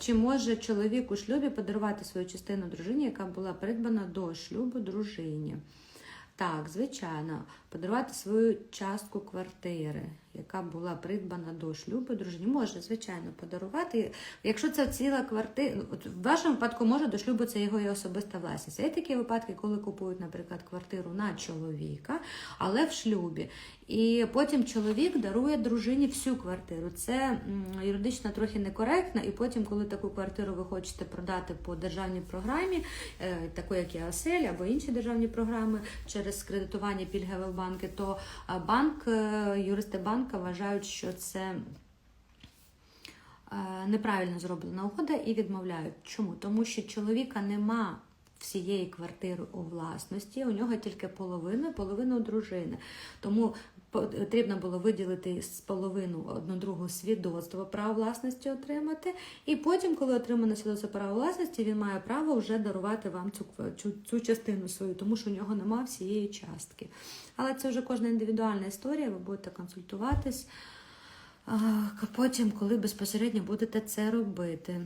Чи може чоловік у шлюбі подарувати свою частину дружині, яка була придбана до шлюбу дружині? Так, звичайно, подарувати свою частку квартири, яка була придбана до шлюбу дружині, може, звичайно, подарувати. Якщо це ціла квартира, в вашому випадку може до шлюбу це його і особиста власність. Є такі випадки, коли купують, наприклад, квартиру на чоловіка, але в шлюбі. І потім чоловік дарує дружині всю квартиру. Це юридично трохи некоректно. І потім, коли таку квартиру ви хочете продати по державній програмі, е, такої як ЄАСЕЛь або інші державні програми через кредитування пільгові банки, то е, банк, е, юристи банка вважають, що це. е, Неправильно зроблена угода і відмовляють. Чому? Тому що чоловіка нема всієї квартири у власності, у нього тільки половина, половина дружини. Тому потрібно було виділити з половину одну другу свідоцтво права власності отримати. І потім, коли отримане свідоцтво права власності, він має право вже дарувати вам цю, цю, цю частину свою, тому що у нього нема всієї частки. Але це вже кожна індивідуальна історія, ви будете консультуватись. Потім, коли безпосередньо будете це робити.